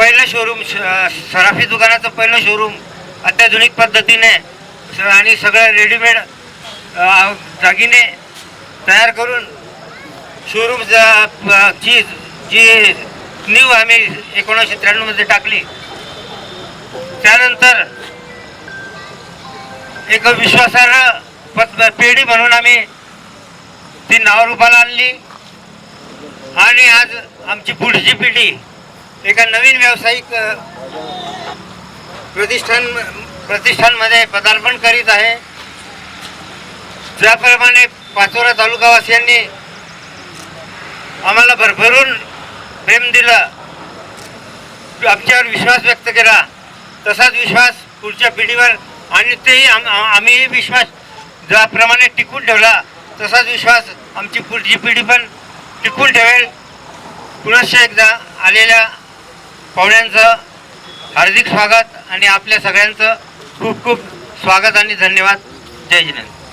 पहिलं शोरूम सराफी दुकानाचं पहिलं शोरूम अत्याधुनिक पद्धतीने स- आणि सगळं रेडीमेड अ, दागिने तयार करून शोरूम ची जी न्यू आम्ही एकोणीसशे त्र्याण्णवमध्ये टाकली. त्यानंतर एक विश्वासार्ह पद पेढी म्हणून आम्ही ती नावरूपाला आणली. आणि आज आमची पुढची पिढी एका नवीन व्यावसायिक प्रतिष्ठान प्रतिष्ठानमध्ये पदार्पण करीत आहे. ज्याप्रमाणे पाचोरा तालुकावासियांनी आम्हाला भरभरून प्रेम दिला आमच्यावर विश्वास व्यक्त केला. तसाच विश्वास पुढच्या पिढीवर आणि तेही आम आम- आम्हीही विश्वास ज्याप्रमाणे टिकून ठेवला तसाच विश्वास आमची पुढची पिढी पण टिकून ठेवेल. पुनश्च एकदा आलेल्या पाहुण्यांचं हार्दिक स्वागत आणि आपल्या सगळ्यांचं खूप खूप स्वागत आणि धन्यवाद. जय जिनेंद्र